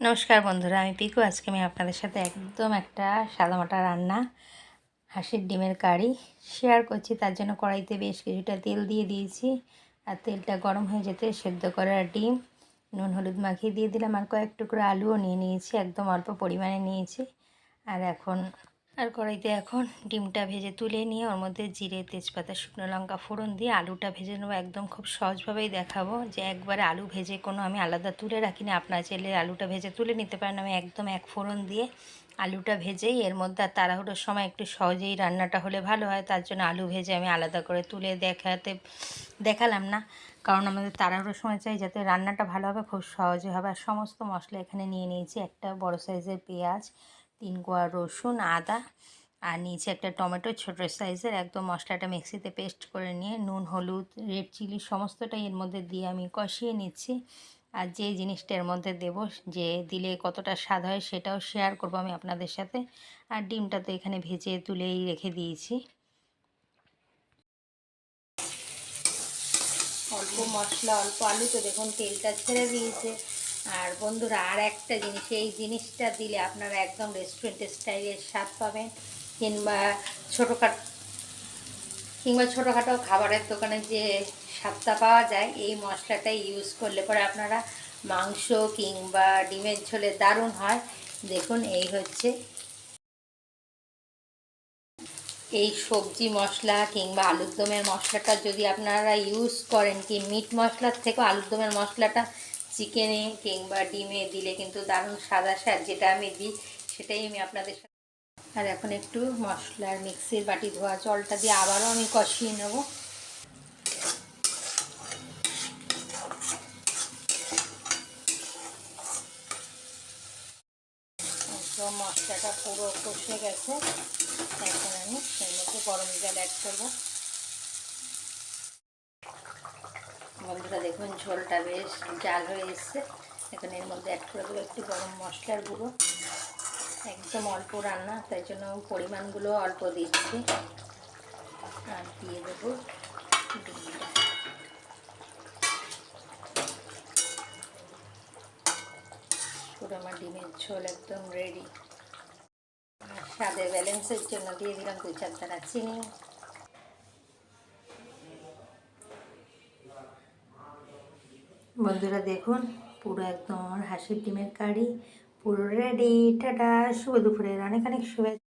নমস্কার বন্ধুরা, আমি পিকু। আজকে আমি আপনাদের সাথে একদম একটা সাদামাটা রান্না, হাঁসের ডিমের কারি শেয়ার করছি। তার জন্য কড়াইতে বেশ কিছুটা তেল দিয়ে দিয়েছি। আর তেলটা গরম হয়ে যেতে সেদ্ধ করার ডিম, নুন, হলুদ মাখিয়ে দিয়ে দিলাম। আর কয়েক টুকরো আলুও নিয়ে নিয়েছি, একদম অল্প পরিমাণে নিয়েছি। আর এখন আর কড়াইতে এখন ডিমটা ভেজে তুলে নিয়ে ওর মধ্যে জিরে, তেজপাতা, শুকনো লঙ্কা ফোড়ন দিয়ে আলুটা ভেজে নেব। একদম খুব সহজভাবেই দেখাবো যে একবারে আলু ভেজে কোনো আমি আলাদা তুলে রাখিনি। আপনার চাইলে আলুটা ভেজে তুলে নিতে পারেন। আমি একদম এক ফোড়ন দিয়ে আলুটা ভেজেই এর মধ্যে আর তাড়াহুড়োর সময় একটু সহজেই রান্নাটা হলে ভালো হয়। তার জন্য আলু ভেজে আমি আলাদা করে তুলে দেখাতে, দেখালাম না। কারণ আমাদের তাড়াহুড়োর সময় চাই যাতে রান্নাটা ভালো হবে খুব সহজে হবে। আর সমস্ত মশলা এখানে নিয়ে নিয়েছি। একটা বড় সাইজের পেঁয়াজ তিন কোয়া রসুন, আদা আর নিচে একটা টমেটো, ছোটো সাইজের একদম মশলাটা মিক্সিতে পেস্ট করে নিয়ে নুন, হলুদ, রেড চিলি সমস্তটাই এর মধ্যে দিয়ে আমি কষিয়ে নিচ্ছি। আর যে জিনিসটা এর মধ্যে দেবো, যে দিলে কতটা স্বাদ হয় সেটাও শেয়ার করব আমি আপনাদের সাথে। আর ডিমটা তো এখানে ভেজে তুলেই রেখে দিয়েছি। অল্প মশলা, অল্প আলু তো দেখুন, তেলটা ছেড়ে দিয়েছে। আর বন্ধুরা, আর একটা জিনিস, এই জিনিসটা দিলে আপনারা একদম রেস্টুরেন্ট স্টাইলের স্বাদ পাবেন, কিংবা ছোটোখাটো কিংবা ছোটোখাটো খাবারের দোকানে যে স্বাদটা পাওয়া যায়, এই মশলাটাই ইউজ করলে পরে আপনারা মাংস কিংবা ডিমের ঝোলে দারুণ হয়। দেখুন, এই হচ্ছে। এই সবজি মশলা কিংবা আলুর দমের মশলাটা যদি আপনারা ইউজ করেন, কি মিট মশলার থেকেও আলুর দমের মশলাটা চিকেনে কিংবা ডিমে দিলে কিন্তু দারুণ সাদা স্বাদ যেটা আমি দিই, সেটাই আমি আপনাদের সাথে আর এখন একটু মশলার মিক্সির বাটি ধোয়া, জলটা দিয়ে আবারও আমি কষিয়ে নেব। মশলাটা পুরো কষে গেছে, এখন আমি এর মধ্যে গরম জল অ্যাড করব। বন্ধুরা দেখুন, ঝোলটা বেশ জাল হয়ে এসছে। এখন এর মধ্যে অ্যাড করে দেবো একটু গরম মশলার গুঁড়ো। একদম অল্প রান্না, তাই জন্য পরিমাণগুলো অল্প দিচ্ছি। আর দিয়ে দেবো পুরো আমার ডিমের ঝোল একদম রেডি স্বাদের ব্যালেন্সের জন্য দিয়ে দিলাম দু চার চিনি। বন্ধুরা দেখুন, পুরো একদম আমার হাসির ডিমের কারি, পুরো রেডি টাটা, শুভ দুপুরের অনেক অনেক শুভেচ্ছা।